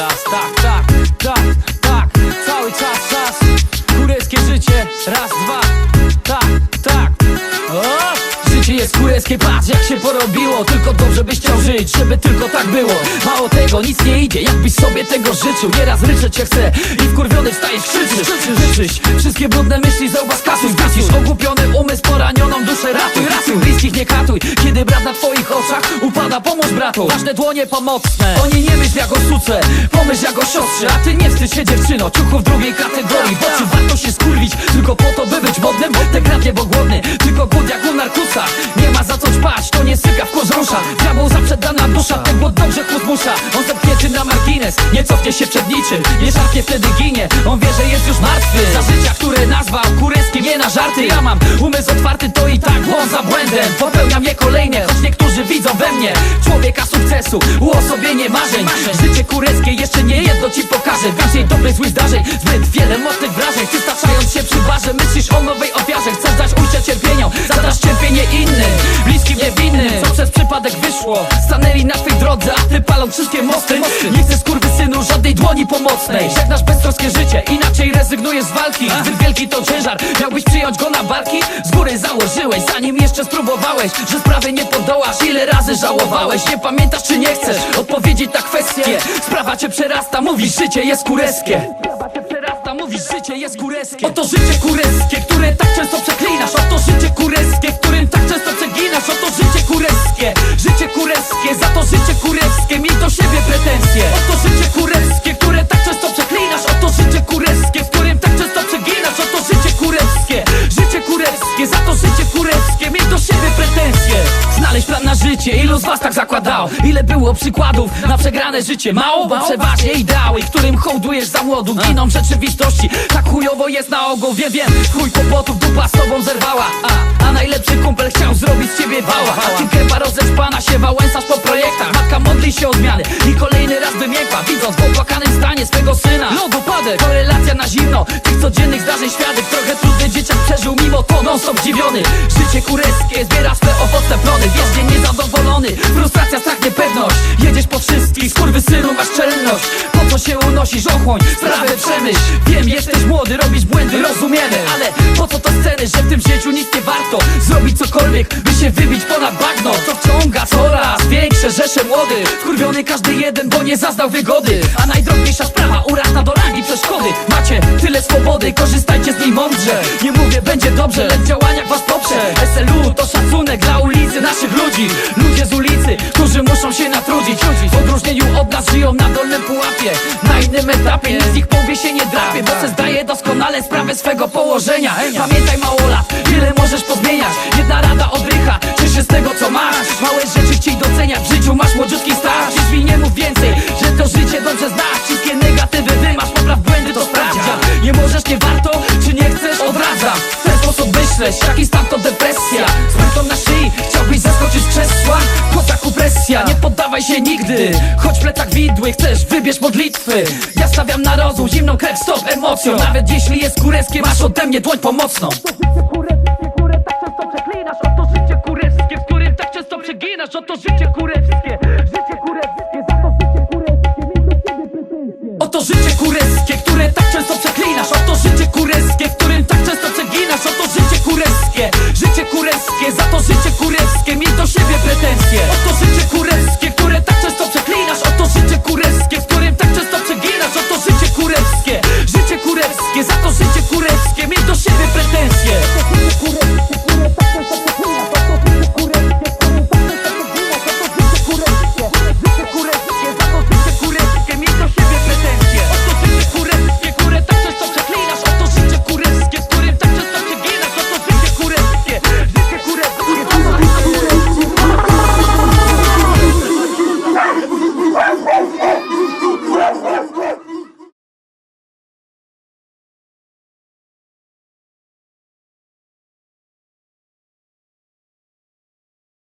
raz Tak, tak, tak, tak Cały czas, czas Kureckie życie Raz, dwa. Tak, tak. O! Życie jest kureckie, patrz jak się porobiło. Tylko dobrze byś chciał żyć, żeby tylko tak było. Mało tego, nic nie idzie, jakbyś sobie tego życzył. Nieraz ryczeć cię chcę i wkurwiony wstajesz, krzyczysz Życzysz, wszystkie brudne myśli zauważ skasuj Zgasisz ogłupiony umysł, poranioną duszę ratuj nie katuj, kiedy brat na twoich oczach upada Pomóż bratu, ważne dłonie pomocne Oni nie myśl jak o suce, pomyśl jak o siostrze A ty nie wstydź się dziewczyno, ciuchów drugiej kategorii Bo czy warto się skurwić, tylko po to by być modnym? Te kradnie, bo głodny, tylko głód jak u narkusa. Nie ma za co ćpać, to nie syka w korząsza Diabeł zaprzedana dusza, ten głód dobrze chłód zmusza. On zepchnięty margines, nie cofnie się przed niczym. Nie szarpie wtedy ginie, on wie, że jest już martwy. Za życia, które nazwał kureskim, nie na żarty. Ja mam umysł otwarty, to i tak błąd za błędem. Popełniam je kolejne, choć niektórzy widzą we mnie Człowieka sukcesu, uosobienie marzeń. Życie kureckie jeszcze nie jedno ci pokażę Więcej dobrych, złych zdarzeń, zbyt wiele mocnych wrażeń. Ty staczając się przy barze, myślisz o nowej ofiarze. Chcesz dać ujście cierpieniom, zadasz cierpienie innym Bliskim, niewinnym, co przez przypadek wyszło? Stanęli na twej drodze, a ty palą wszystkie mosty. Nie chcesz synu żadnej dłoni pomocnej. Żegnasz beztroskie życie, inaczej rezygnujesz z walki. Zbyt wielki to ciężar, miałbyś przyjąć go na barki? Z góry założyłeś, zanim jeszcze spróbowałeś Że sprawy nie podołasz, ile razy żałowałeś? Nie pamiętasz czy nie chcesz odpowiedzieć na kwestię Sprawa cię przerasta, mówisz życie jest kureskie. Mówisz życie jest kureskie. Oto życie kureskie, które tak często przeklinasz. Oto życie kureskie, którym tak Za to życie kureskie, miej do siebie pretensje. Oto życie kureskie, które tak często przeklinasz. Oto życie kureskie, w którym tak często przeginasz. Oto życie kureskie, życie kureskie Za to życie kureskie, miej do siebie pretensje. Znaleźć plan na życie, ilu z was tak zakładało Ile było przykładów na przegrane życie? Mało, bo przeważnie ideały, którym hołdujesz za młodu Giną w rzeczywistości, tak chujowo jest na ogół Wiem, wiem, chuj kłopotów, dupa z tobą zerwała. A, a najlepszy Korelacja na zimno. Tych codziennych zdarzeń świadek. Trochę trudny dzieciak przeżył mimo to non stop zdziwiony. Życie kureskie zbiera swe owoce plony. Wiecznie niezadowolony, frustracja, strach, niepewność. Jedziesz po wszystkich, synu masz czelność. Po co się unosisz, ochłoń, sprawę przemyśl. Wiem, jesteś młody, robisz błędy, po sceny, że w tym życiu nic nie warto. Zrobić cokolwiek, by się wybić ponad bagno. Co wciąga coraz większe rzesze młody. Wkurwiony każdy jeden, bo nie zaznał wygody. A najdrobniejsza sprawa urasta do rangi przeszkody. Macie tyle swobody, korzystajcie z niej mądrze. Nie mówię, będzie dobrze, lecz działaniach was poprze. SLU to szacunek dla ulicy naszych ludzi. Ludzie z ulicy, którzy muszą się natrudzić. W odróżnieniu od nas żyją na dolnym pułapie Na innym etapie, nic ich powie się nie drapie Bo se zdaje doskonale sprawę swego położenia. Pamiętaj mało lat, wiele możesz pozmieniać. Jedna rada odrycha, ciesz się z tego co masz. Małe rzeczy chciej doceniać, w życiu masz młodziutki Dziś mi nie mów więcej, że to życie dobrze znasz. Wszystkie negatywy wymasz, popraw błędy to sprawdzia Nie możesz, nie warto, czy nie chcesz, odradzam Myśleć, jaki stan to depresja? Z na szyi, chciałbyś zaskoczyć z krzesła Kozaku presja, nie poddawaj się nigdy. Choć w plecach widły, chcesz, wybierz modlitwy. Ja stawiam na rozum, zimną krew, stop emocją. Nawet jeśli jest kureckie, masz ode mnie dłoń pomocną. Tak często przeklinasz. Oto życie kurewskie, w którym tak często przeginasz. Oto życie kurewskie, życie kurewskie Za to życie kurewskie, miej do siebie pretensje. Oto życie kureskie, które tak często przeklinasz